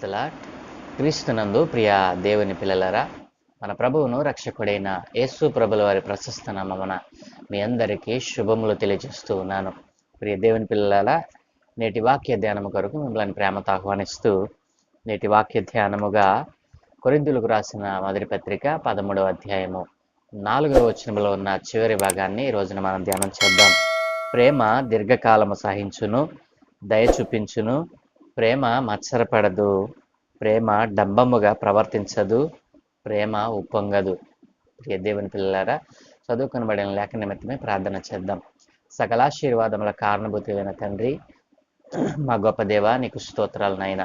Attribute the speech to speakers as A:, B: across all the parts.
A: క్రైస్తల క్రీస్తునందు ప్రియ దేవుని పిల్లలరా మన ప్రభువును రక్షకుడైన యేసు ప్రభుల వారి ప్రశస్త నామమున మీ అందరికీ శుభములు తెలియజేస్తూ ఉన్నాను. ప్రియ దేవుని పిల్లల నేటి వాక్య ధ్యానము కొరకు మిమ్మల్ని ప్రేమతో ఆహ్వానిస్తూ నేటి వాక్య ధ్యానముగా కొరిందులకు రాసిన మొదటి పత్రిక పదమూడవ అధ్యాయము నాలుగవ వచనంలో ఉన్న చివరి భాగాన్ని ఈ రోజున మనం ధ్యానం చేద్దాం. ప్రేమ దీర్ఘకాలము సహించును దయ చూపించును ప్రేమ మత్సరపడదు ప్రేమ డంబముగా ప్రవర్తించదు ప్రేమ ఉప్పొంగదు. ప్రియ దేవుని పిల్లలారా చదువుకునబడిన లేఖ నిమిత్తమే ప్రార్థన చేద్దాం. సకలాశీర్వాదముల కారణభూతి అయిన తండ్రి మా గొప్ప దేవ నీకు స్తోత్రాలు నాయన.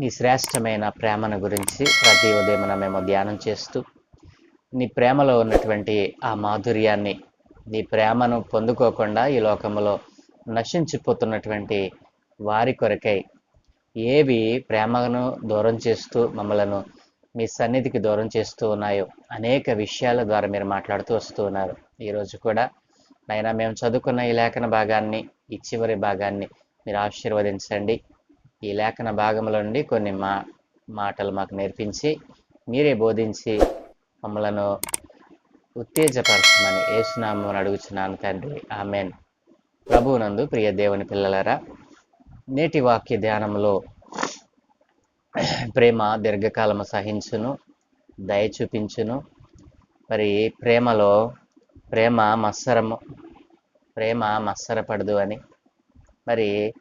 A: నీ శ్రేష్టమైన ప్రేమను గురించి ప్రతి ఉదయమున మేము ధ్యానం చేస్తూ నీ ప్రేమలో ఉన్నటువంటి ఆ మాధుర్యాన్ని నీ ప్రేమను పొందుకోకుండా ఈ లోకంలో నశించిపోతున్నటువంటి వారి కొరకై ఏవి ప్రేమను దూరం చేస్తూ మమ్మలను మీ సన్నిధికి దూరం చేస్తూ ఉన్నాయో అనేక విషయాల ద్వారా మీరు మాట్లాడుతూ వస్తూ ఉన్నారు. ఈరోజు కూడా నైనా మేము చదువుకున్న ఈ లేఖన భాగాన్ని ఈ చివరి భాగాన్ని మీరు ఆశీర్వదించండి. ఈ లేఖన భాగంలో నుండి కొన్ని మా మాటలు మాకు నేర్పించి మీరే బోధించి మమ్మలను ఉత్తేజపరచమని ఏసునామని అడుగుచున్నాను తండ్రి. ఆమెన్. ప్రభువునందు ప్రియ దేవుని పిల్లలరా నేటి వాక్య ధ్యానంలో ప్రేమ దీర్ఘకాలము సహించును దయ చూపించును. మరి ప్రేమలో ప్రేమ మత్సరము ప్రేమ మత్సరపడదు అని. మరి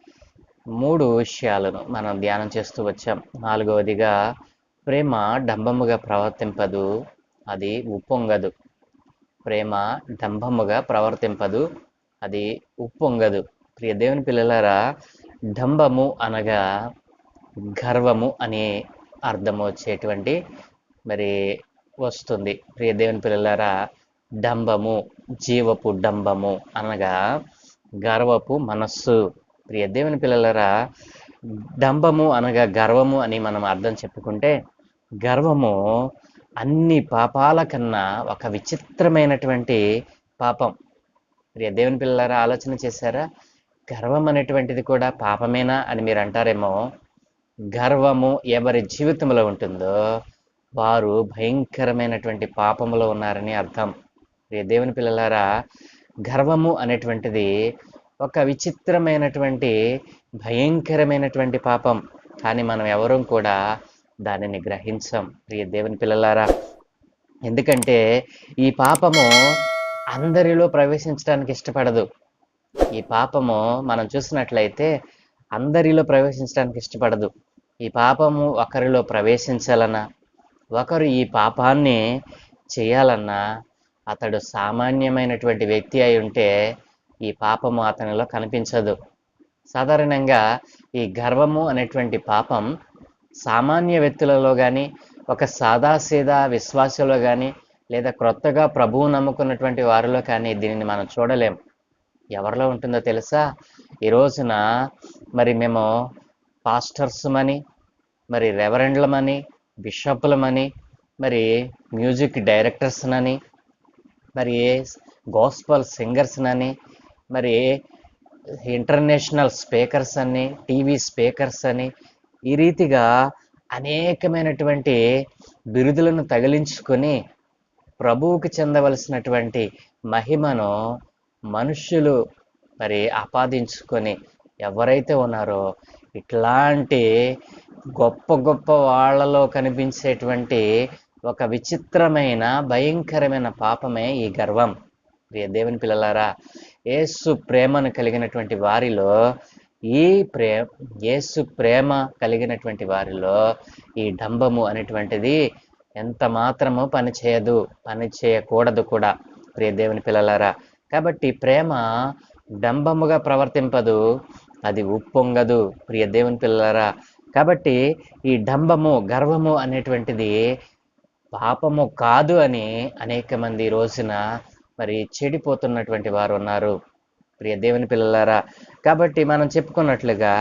A: మూడు విషయాలను మనం ధ్యానం చేస్తూ వచ్చాం. నాలుగవదిగా ప్రేమ డంబముగా ప్రవర్తింపదు అది ఉప్పొంగదు. ప్రేమ డంబముగా ప్రవర్తింపదు అది ఉప్పొంగదు. ప్రియ దేవుని పిల్లలారా డంబము అనగా గర్వము అనే అర్థం వచ్చేటువంటి మరి వస్తుంది. ప్రియ దేవుని పిల్లలారా డంబము జీవపు డంబము అనగా గర్వపు మనస్సు. ప్రియ దేవుని పిల్లలారా డంబము అనగా గర్వము అని మనం అర్థం చెప్పుకుంటే గర్వము అన్ని పాపాల కన్నా ఒక విచిత్రమైనటువంటి పాపం. ప్రియ దేవుని పిల్లలారా ఆలోచన చేశారా? గర్వం అనేటువంటిది కూడా పాపమేనా అని మీరు అంటారేమో. గర్వము ఎవరి జీవితంలో ఉంటుందో వారు భయంకరమైనటువంటి పాపములో ఉన్నారని అర్థం. దేవుని పిల్లలారా గర్వము అనేటువంటిది ఒక విచిత్రమైనటువంటి భయంకరమైనటువంటి పాపం. కానీ మనం ఎవరూ కూడా దానిని గ్రహించం. ప్రియ దేవుని పిల్లలారా ఎందుకంటే ఈ పాపము అందరిలో ప్రవేశించడానికి ఇష్టపడదు. ఈ పాపము మనం చూసినట్లయితే అందరిలో ప్రవేశించడానికి ఇష్టపడదు. ఈ పాపము ఒకరిలో ప్రవేశించాలన్నా ఒకరు ఈ పాపాన్ని చేయాలన్నా అతడు సామాన్యమైనటువంటి వ్యక్తి అయి ఉంటే ఈ పాపము అతనిలో కనిపించదు. సాధారణంగా ఈ గర్వము అనేటువంటి పాపం సామాన్య వ్యక్తులలో కానీ ఒక సాదాసీదా విశ్వాసంలో కానీ లేదా క్రొత్తగా ప్రభువు నమ్ముకున్నటువంటి వారిలో కానీ దీనిని మనం చూడలేం. ఎవరిలో ఉంటుందో తెలుసా? ఈ రోజున మరి మేము పాస్టర్స్మని మరి రెవరెండ్లమని బిషప్లమని మరి మ్యూజిక్ డైరెక్టర్స్నని మరి గోస్పల్ సింగర్స్నని మరి ఇంటర్నేషనల్ స్పీకర్స్ అని టీవీ స్పీకర్స్ అని ఈ రీతిగా అనేకమైనటువంటి బిరుదులను తగిలించుకొని ప్రభువుకి చెందవలసినటువంటి మహిమను మనుష్యులు మరి ఆపాదించుకొని ఎవరైతే ఉన్నారో ఇట్లాంటి గొప్ప గొప్ప వాళ్ళలో కనిపించేటువంటి ఒక విచిత్రమైన భయంకరమైన పాపమే ఈ గర్వం. ప్రియ దేవుని పిల్లలారా యేసు ప్రేమను కలిగినటువంటి వారిలో ఈ ప్రే యేసు ప్రేమ కలిగినటువంటి వారిలో ఈ డంబము అనేటువంటిది ఎంత మాత్రము పని చేయదు పని చేయకూడదు కూడా. ప్రియ దేవుని పిల్లలారా కాబట్టి ప్రేమ డంబముగా ప్రవర్తింపదు అది ఉప్పొంగదు ప్రియ దేవుని పిల్లరా కాబట్టి ఈ డంబము గర్వము అనేటువంటిది పాపము కాదు అని అనేక మంది రోజున మరి చెడిపోతున్నటువంటి వారు ఉన్నారు ప్రియ దేవుని పిల్లలారా. కాబట్టి మనం చెప్పుకున్నట్లుగా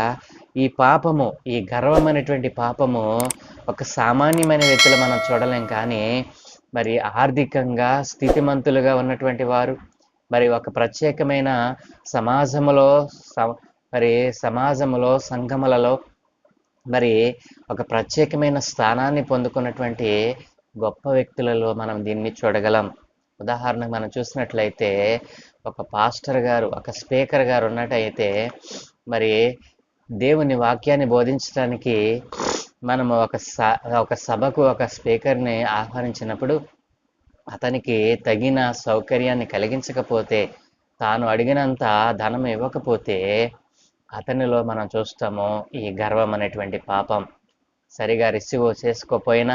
A: ఈ పాపము ఈ గర్వం అనేటువంటి పాపము ఒక సామాన్యమైన వ్యక్తులు మనం చూడలేం కానీ మరి ఆర్థికంగా స్థితిమంతులుగా ఉన్నటువంటి వారు మరి ఒక ప్రత్యేకమైన సమాజములో స- మరి సమాజములో సంఘములలో మరి ఒక ప్రత్యేకమైన స్థానాన్ని పొందుకున్నటువంటి గొప్ప వ్యక్తులలో మనం దీన్ని చూడగలం. ఉదాహరణకు మనం చూసినట్లయితే ఒక పాస్టర్ గారు ఒక స్పీకర్ గారు ఉన్నట్టయితే మరి దేవుని వాక్యాన్ని బోధించడానికి మనము ఒక స ఒక సభకు ఒక స్పీకర్ని ఆహ్వానించినప్పుడు అతనికి తగిన సౌకర్యాన్ని కలిగించకపోతే తాను అడిగినంత ధనం ఇవ్వకపోతే అతనిలో మనం చూస్తాము ఈ గర్వం అనేటువంటి పాపం. సరిగా రిసీవ్ చేసుకోపోయినా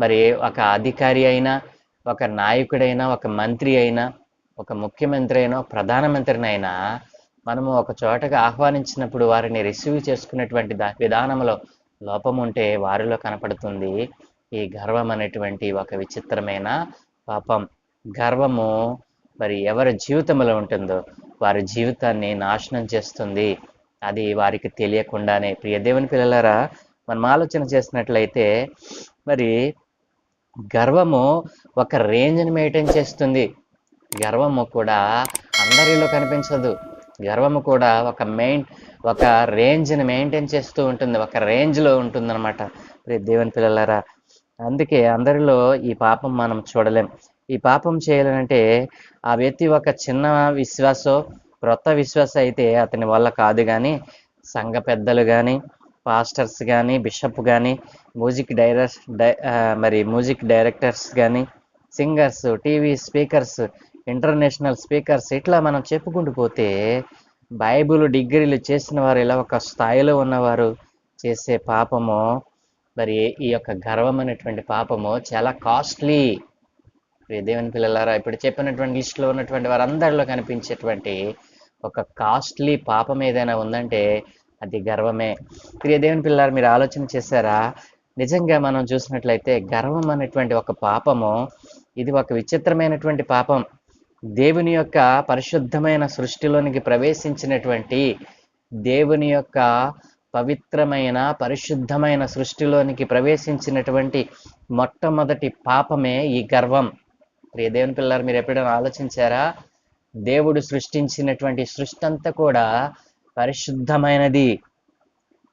A: మరి ఒక అధికారి అయినా ఒక నాయకుడైనా ఒక మంత్రి అయినా ఒక ముఖ్యమంత్రి అయినా ప్రధానమంత్రినైనా మనము ఒక చోటగా ఆహ్వానించినప్పుడు వారిని రిసీవ్ చేసుకునేటువంటి దా విధానంలో లోపం ఉంటే వారిలో కనపడుతుంది ఈ గర్వం అనేటువంటి ఒక విచిత్రమైన పాపం గర్వము మరి ఎవరి జీవితంలో ఉంటుందో వారి జీవితాన్ని నాశనం చేస్తుంది. అది వారికి తెలియకుండానే. ప్రియ దేవుని పిల్లలారా మనం ఆలోచన చేసినట్లయితే మరి గర్వము ఒక రేంజ్ని మెయింటైన్ చేస్తుంది. గర్వము కూడా అందరిలో కనిపించదు. గర్వము కూడా ఒక మెయిన్ ఒక రేంజ్ని మెయింటైన్ చేస్తూ ఉంటుంది. ఒక రేంజ్లో ఉంటుందన్నమాట. ప్రియ దేవుని పిల్లలారా అందుకే అందరిలో ఈ పాపం మనం చూడలేం. ఈ పాపం చేయాలంటే ఆ వ్యక్తి ఒక చిన్న విశ్వాసం క్రొత్త విశ్వాస అయితే అతని వల్ల కాదు కానీ సంఘ పెద్దలు కానీ పాస్టర్స్ కానీ బిషప్ కానీ మ్యూజిక్ డైరెక్ట్ డై మరి మ్యూజిక్ డైరెక్టర్స్ కానీ singers TV speakers international speakers ఇట్లా మనం చెప్పుకుంటూ పోతే బైబిల్ డిగ్రీలు చేసిన వారు ఇలా ఒక స్థాయిలో ఉన్నవారు చేసే పాపము మరి ఈ యొక్క గర్వం అనేటువంటి పాపము చాలా కాస్ట్లీ దేవుని పిల్లలారా ఇప్పుడు చెప్పినటువంటి లిస్టులో ఉన్నటువంటి వారందరిలో కనిపించేటువంటి ఒక కాస్ట్లీ పాపం ఏదైనా ఉందంటే అది గర్వమే. ప్రియ దేవుని పిల్లలారా మీరు ఆలోచన చేశారా? నిజంగా మనం చూసినట్లయితే గర్వం అనేటువంటి ఒక పాపము ఇది ఒక విచిత్రమైనటువంటి పాపం. దేవుని యొక్క పరిశుద్ధమైన సృష్టిలోనికి ప్రవేశించినటువంటి దేవుని యొక్క పవిత్రమైన పరిశుద్ధమైన సృష్టిలోనికి ప్రవేశించినటువంటి మొట్టమొదటి పాపమే ఈ గర్వం. ప్రియ దేవుని పిల్లలు మీరు ఎప్పుడైనా ఆలోచించారా? దేవుడు సృష్టించినటువంటి సృష్టి అంతా కూడా పరిశుద్ధమైనది.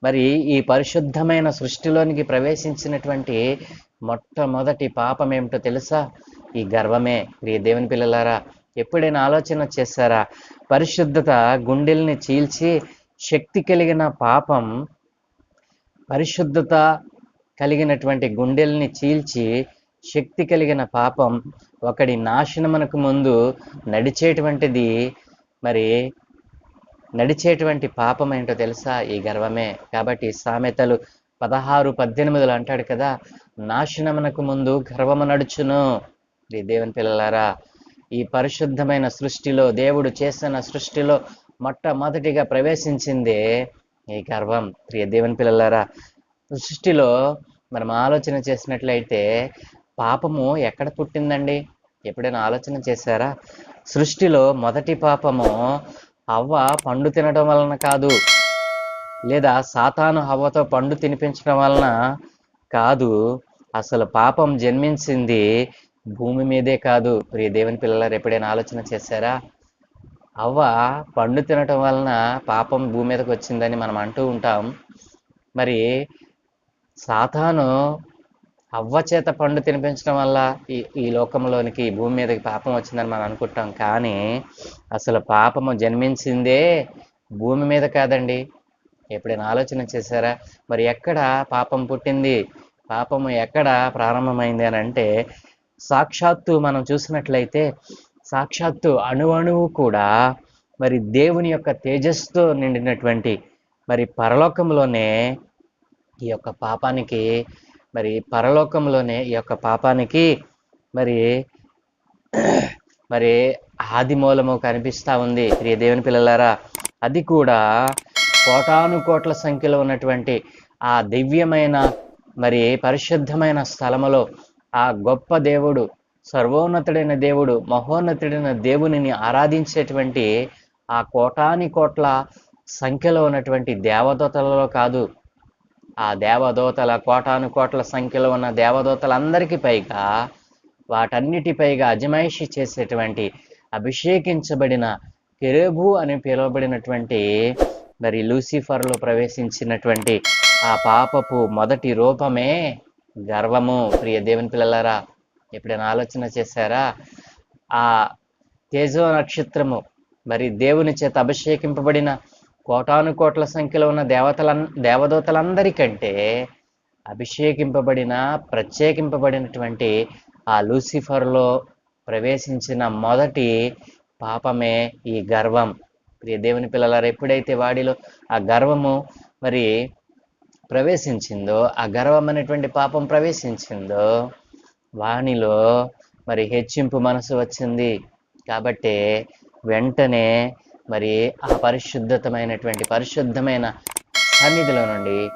A: మరి ఈ పరిశుద్ధమైన సృష్టిలోనికి ప్రవేశించినటువంటి మొట్టమొదటి పాపం ఏమిటో తెలుసా? ఈ గర్వమే. ప్రియ దేవుని పిల్లలారా ఎప్పుడైనా ఆలోచన చేశారా? పరిశుద్ధత గుండెల్ని చీల్చి శక్తి కలిగిన పాపం పరిశుద్ధత కలిగినటువంటి గుండెల్ని చీల్చి శక్తి కలిగిన పాపం ఒకడి నాశనమునకు ముందు నడిచేటువంటిది మరి నడిచేటువంటి పాపం ఏంటో తెలుసా? ఈ గర్వమే. కాబట్టి సామెతలు పదహారు పద్దెనిమిదిలో అంటాడు కదా నాశనమునకు ముందు గర్వము నడుచును. దేవుని పిల్లలారా ఈ పరిశుద్ధమైన సృష్టిలో దేవుడు చేసిన సృష్టిలో మొట్టమొదటిగా ప్రవేశించిందే ఈ గర్వం ప్రియ దేవుని పిల్లలారా సృష్టిలో మనం ఆలోచన చేసినట్లయితే పాపము ఎక్కడ పుట్టిందండి? ఎప్పుడైనా ఆలోచన చేశారా? సృష్టిలో మొదటి పాపము అవ్వ పండు తినడం వలన కాదు. లేదా సాతాను హవ్వతో పండు తినిపించడం వలన కాదు. అసలు పాపం జన్మించింది భూమి మీదే కాదు. ప్రియ దేవుని పిల్లలారు ఎప్పుడైనా ఆలోచన చేశారా? అవ్వ పండు తినటం వలన పాపం భూమి మీదకి వచ్చిందని మనం అంటూ ఉంటాం. మరి సాతాను అవ్వ చేత పండు తినిపించడం వల్ల ఈ ఈ లోకంలోనికి ఈ భూమి మీదకి పాపం వచ్చిందని మనం అనుకుంటాం. కానీ అసలు పాపము జన్మించిందే భూమి మీద కాదండి. ఎప్పుడైనా ఆలోచన చేశారా? మరి ఎక్కడ పాపం పుట్టింది? పాపము ఎక్కడ ప్రారంభమైంది అని అంటే సాక్షాత్తు మనం చూసినట్లయితే సాక్షాత్తు అణువణువు కూడా మరి దేవుని యొక్క తేజస్సుతో నిండినటువంటి మరి పరలోకంలోనే ఈ యొక్క పాపానికి మరి పరలోకంలోనే ఈ యొక్క పాపానికి మరి మరి ఆది మూలము కనిపిస్తా ఉంది. ప్రియ దేవుని పిల్లలారా అది కూడా కోటాను కోట్ల సంఖ్యలో ఉన్నటువంటి ఆ దివ్యమైన మరి పరిశుద్ధమైన స్థలములో ఆ గొప్ప దేవుడు సర్వోన్నతుడైన దేవుడు మహోన్నతుడైన దేవునిని ఆరాధించేటువంటి ఆ కోటాని కోట్ల సంఖ్యలో ఉన్నటువంటి దేవదూతలలో కాదు. ఆ దేవదూతల కోటాను కోట్ల సంఖ్యలో ఉన్న దేవదూతలందరికీ పైగా వాటన్నిటి పైగా అజమాయిషి చేసేటువంటి అభిషేకించబడిన కెరేబు అని పిలువబడినటువంటి మరి లూసిఫర్లో ప్రవేశించినటువంటి ఆ పాపపు మొదటి రూపమే గర్వము. ప్రియ దేవుని పిల్లలారా ఎప్పుడైనా ఆలోచన చేశారా? ఆ తేజో నక్షత్రము మరి దేవుని చేత అభిషేకింపబడిన కోటాను కోట్ల సంఖ్యలో ఉన్న దేవతల దేవదూతలందరికంటే అభిషేకింపబడిన ప్రత్యేకింపబడినటువంటి ఆ లూసిఫర్లో ప్రవేశించిన మొదటి పాపమే ఈ గర్వం. ప్రియ దేవుని పిల్లలారా ఎప్పుడైతే వాడిలో ఆ గర్వము మరి ప్రవేశించిందో ఆ గర్వం అనేటువంటి పాపం ప్రవేశించిందో వానిలో మరి హెచ్చింపు మనసు వచ్చింది కాబట్టి వెంటనే మరి ఆ పరిశుద్ధతమైనటువంటి పరిశుద్ధమైన సన్నిధిలో నుండి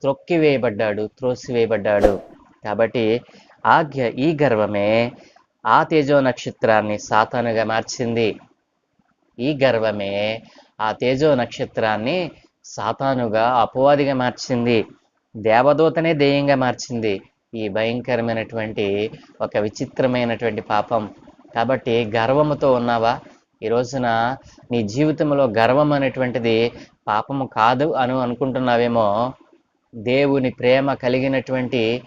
A: త్రొక్కివేయబడ్డాడు త్రోసివేయబడ్డాడు. కాబట్టి ఆ గ- ఈ గర్వమే ఆ తేజో నక్షత్రాన్ని సాతానుగా మార్చింది. ఈ గర్వమే ఆ తేజో నక్షత్రాన్ని సాతానుగా అపవాదిగా మార్చింది. దేవదూతనే దేయంగా మార్చింది. ఈ భయంకరమైనటువంటి ఒక విచిత్రమైనటువంటి పాపం. కాబట్టి గర్వముతో ఉన్నావా? ఈ రోజున నీ జీవితంలో గర్వం అనేటువంటిది పాపము కాదు అని అనుకుంటున్నావేమో. దేవుని ప్రేమ కలిగినటువంటి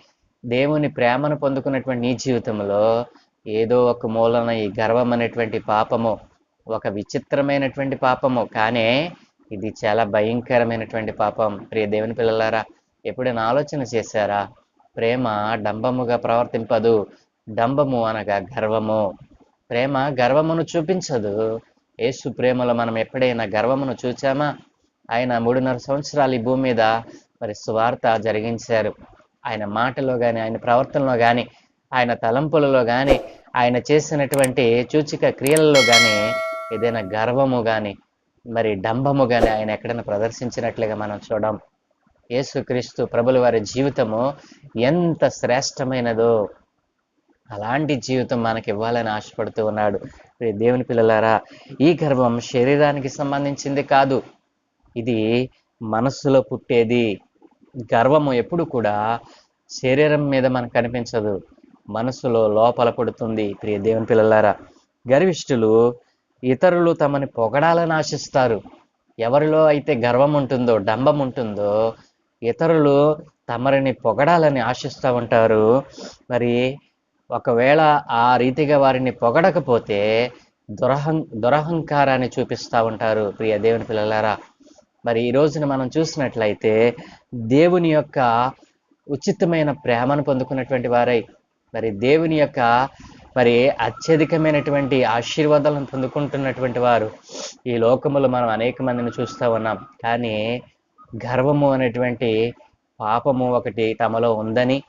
A: దేవుని ప్రేమను పొందుకున్నటువంటి నీ జీవితంలో ఏదో ఒక మూలన ఈ గర్వం అనేటువంటి పాపము ఒక విచిత్రమైనటువంటి పాపము. కానీ ఇది చాలా భయంకరమైనటువంటి పాపం. ప్రియ దేవుని పిల్లలారా ఎప్పుడైనా ఆలోచన చేశారా? ప్రేమ డంబముగా ప్రవర్తింపదు డంబము అనగా గర్వము. ప్రేమ గర్వమును చూపించదు. యేసు ప్రేమలో మనం ఎప్పుడైనా గర్వమును చూచామా? ఆయన మూడున్నర సంవత్సరాలు ఈ భూమి మీద మరి స్వార్థ జరిగించారు. ఆయన మాటలో కానీ ఆయన ప్రవర్తనలో కానీ ఆయన తలంపులలో కానీ ఆయన చేసినటువంటి సూచిక క్రియలలో కానీ ఏదైనా గర్వము కానీ మరి డంబము కానీ ఆయన ఎక్కడైనా ప్రదర్శించినట్లుగా మనం చూడం. యేసుక్రీస్తు ప్రభుల వారి జీవితము ఎంత శ్రేష్టమైనదో అలాంటి జీవితం మనకి ఇవ్వాలని ఆశపడుతూ ఉన్నాడు. ప్రియ దేవుని పిల్లలారా ఈ గర్వం శరీరానికి సంబంధించింది కాదు. ఇది మనస్సులో పుట్టేది. గర్వము ఎప్పుడు కూడా శరీరం మీద మనకు కనిపించదు. మనసులో లోపల పడుతుంది. ప్రియ దేవుని పిల్లలారా గర్విష్ఠులు ఇతరులు తమని పొగడాలని ఆశిస్తారు. ఎవరిలో అయితే గర్వం ఉంటుందో డంబం ఉంటుందో ఇతరులు తమరిని పొగడాలని ఆశిస్తూ ఉంటారు. మరి ఒకవేళ ఆ రీతిగా వారిని పొగడకపోతే దురహం దురహంకారాన్ని చూపిస్తూ ఉంటారు ప్రియ దేవుని పిల్లలారా. మరి ఈ రోజున మనం చూసినట్లయితే దేవుని యొక్క ఉచితమైన ప్రేమను పొందుకున్నటువంటి వారై మరి దేవుని యొక్క మరి అత్యధికమైనటువంటి ఆశీర్వాదాలను పొందుకుంటున్నటువంటి వారు. ఈ లోకములో మనం అనేక మందిని చూస్తూ ఉన్నాం. కానీ గర్వము అనేటువంటి పాపము ఒకటి తమలో ఉందని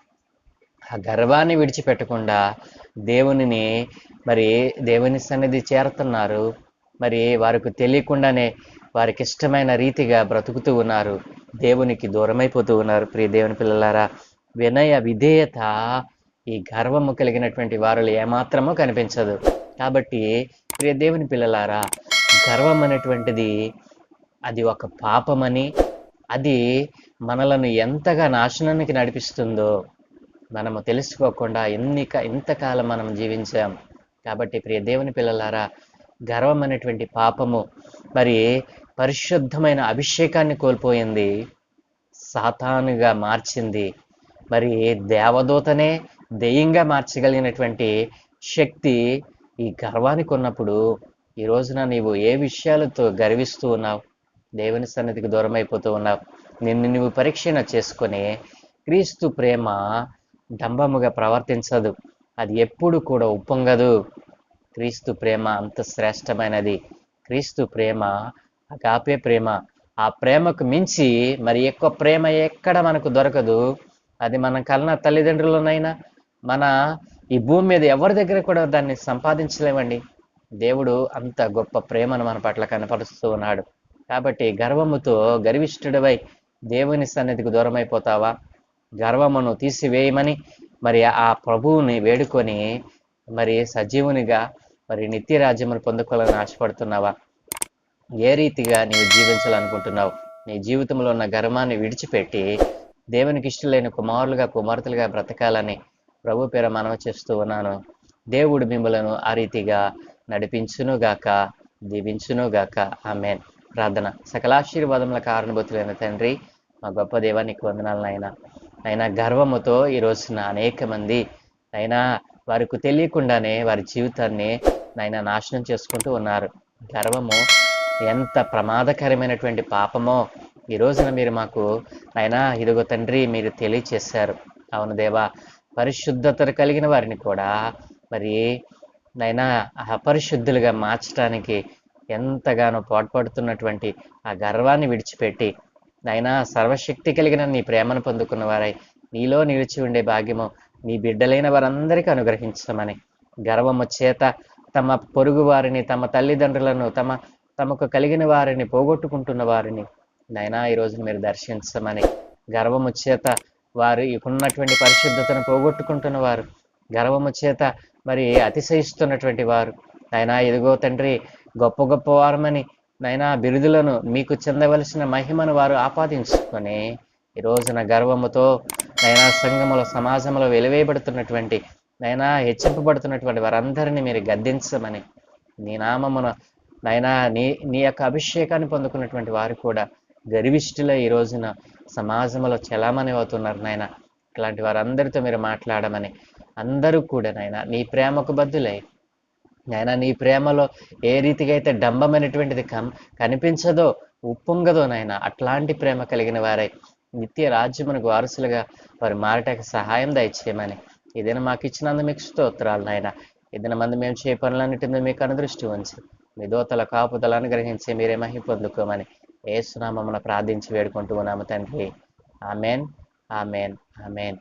A: ఆ గర్వాన్ని విడిచిపెట్టకుండా దేవునిని మరి దేవుని సన్నిధి చేరుతున్నారు. మరి వారికి తెలియకుండానే వారికి ఇష్టమైన రీతిగా బ్రతుకుతూ ఉన్నారు. దేవునికి దూరమైపోతూ ఉన్నారు. ప్రియ దేవుని పిల్లలారా వినయ విధేయత ఈ గర్వము కలిగినటువంటి వారిలో ఏమాత్రమో కనిపించదు. కాబట్టి ప్రియ దేవుని పిల్లలారా గర్వం అనేటువంటిది అది ఒక పాపమని అది మనలను ఎంతగా నాశనానికి నడిపిస్తుందో మనము తెలుసుకోకుండా ఎన్ని ఇంతకాలం మనం జీవించాం. కాబట్టి ప్రియ దేవుని పిల్లలారా గర్వం అనేటువంటి పాపము. మరి పరిశుద్ధమైన అభిషేకాన్ని కోల్పోయింది. సాతానుగా మార్చింది. మరి దేవదూతనే దెయ్యంగా మార్చగలిగినటువంటి శక్తి ఈ గర్వానికి ఉన్నప్పుడు ఈ రోజున నీవు ఏ విషయాలతో గర్విస్తూ ఉన్నావు? దేవుని సన్నిధికి దూరం అయిపోతూ ఉన్నావు. నిన్ను నువ్వు పరీక్షణ చేసుకొని క్రీస్తు ప్రేమ డంబముగా ప్రవర్తించదు. అది ఎప్పుడు కూడా ఉప్పొంగదు. క్రీస్తు ప్రేమ అంత శ్రేష్టమైనది. క్రీస్తు ప్రేమ అగాపే ప్రేమ. ఆ ప్రేమకు మించి మరి ఎక్కువ ప్రేమ ఎక్కడ మనకు దొరకదు. అది మన కన్న తల్లిదండ్రులనైనా మన ఈ భూమి మీద ఎవరి దగ్గర కూడా దాన్ని సంపాదించలేమండి. దేవుడు అంత గొప్ప ప్రేమను మన పట్ల కనపరుస్తూ ఉన్నాడు. కాబట్టి గర్వముతో గర్విష్ఠుడివై దేవుని సన్నిధికి దూరం అయిపోతావా గర్వమును తీసివేయమని మరి ఆ ప్రభువుని వేడుకొని మరి సజీవునిగా మరి నిత్య రాజ్యమును పొందుకోవాలని ఆశపడుతున్నావా? ఏ రీతిగా నీవు జీవించాలనుకుంటున్నావు? నీ జీవితంలో ఉన్న గర్వాన్ని విడిచిపెట్టి దేవునికి ఇష్టలేని కుమారులుగా కుమార్తెలుగా బ్రతకాలని ప్రభు పేర మనవి చేస్తూ ఉన్నాను. దేవుడు మిమ్మలను ఆ రీతిగా నడిపించునుగాక దీవించునుగాక. ఆమెన్. ప్రార్థన. సకలాశీర్వాదముల కారణభూతులైన తండ్రి మా గొప్ప దేవా నీకు వందనాలు నాయన. అయినా గర్వముతో ఈ రోజున అనేక మంది అయినా వారికి తెలియకుండానే వారి జీవితాన్ని నాయన నాశనం చేసుకుంటూ ఉన్నారు. గర్వము ఎంత ప్రమాదకరమైనటువంటి పాపమో ఈ రోజున మీరు మాకు అయినా ఇదిగో తండ్రి మీరు తెలియచేశారు. అవును దేవా పరిశుద్ధత కలిగిన వారిని కూడా మరి నైనా అపరిశుద్ధులుగా మార్చడానికి ఎంతగానో పాటుపడుతున్నటువంటి ఆ గర్వాన్ని విడిచిపెట్టి నైనా సర్వశక్తి కలిగిన నీ ప్రేమను పొందుకున్న వారై నీలో నిలిచి ఉండే భాగ్యము నీ బిడ్డలైన వారందరికీ అనుగ్రహించమని. గర్వము చేత తమ పొరుగు వారిని తమ తల్లిదండ్రులను తమ తమకు కలిగిన వారిని పోగొట్టుకుంటున్న వారిని నైనా ఈ రోజు మీరు దర్శించమని. గర్వము చేత వారు ఉన్నటువంటి పరిశుద్ధతను పోగొట్టుకుంటున్న వారు గర్వము చేత మరి అతిశయిస్తున్నటువంటి వారు నైనా ఇదిగో తండ్రి గొప్ప గొప్ప వారమని నైనా బిరుదులను మీకు చెందవలసిన మహిమను వారు ఆపాదించుకొని ఈ రోజున గర్వముతో నైనా సంఘములో సమాజంలో వెలివేయబడుతున్నటువంటి నైనా హెచ్చింపబడుతున్నటువంటి వారందరినీ మీరు గద్దించమని నీ నామమున నైనా నీ నీ యొక్క అభిషేకాన్ని పొందుకున్నటువంటి వారు కూడా గర్విష్ఠులే ఈ రోజున సమాజంలో చలామణి అవుతున్నారు నాయన. ఇట్లాంటి వారందరితో మీరు మాట్లాడమని అందరూ కూడా నాయన నీ ప్రేమకు బద్దులై ఆయన నీ ప్రేమలో ఏ రీతిగా అయితే డంబమైనటువంటిది కం కనిపించదో ఉప్పొంగదో నాయన అట్లాంటి ప్రేమ కలిగిన వారై నిత్య రాజ్యమునకు వారసులుగా వారు మారటానికి సహాయం దయచేయమని ఏదైనా మాకు ఇచ్చినందు మీకు స్తోత్రాలు నాయన. ఏదైనా మంది మేము చే పనులన్నిటి మీద మీకు అనుదృష్టి ఉంచి మీ దోతల కాపుదల అనుగ్రహించి మీరే మహి పొందుకోమని ఏసునామమున ప్రార్థించి వేడుకుంటూ ఉన్నాము తండ్రి. Amen amen amen.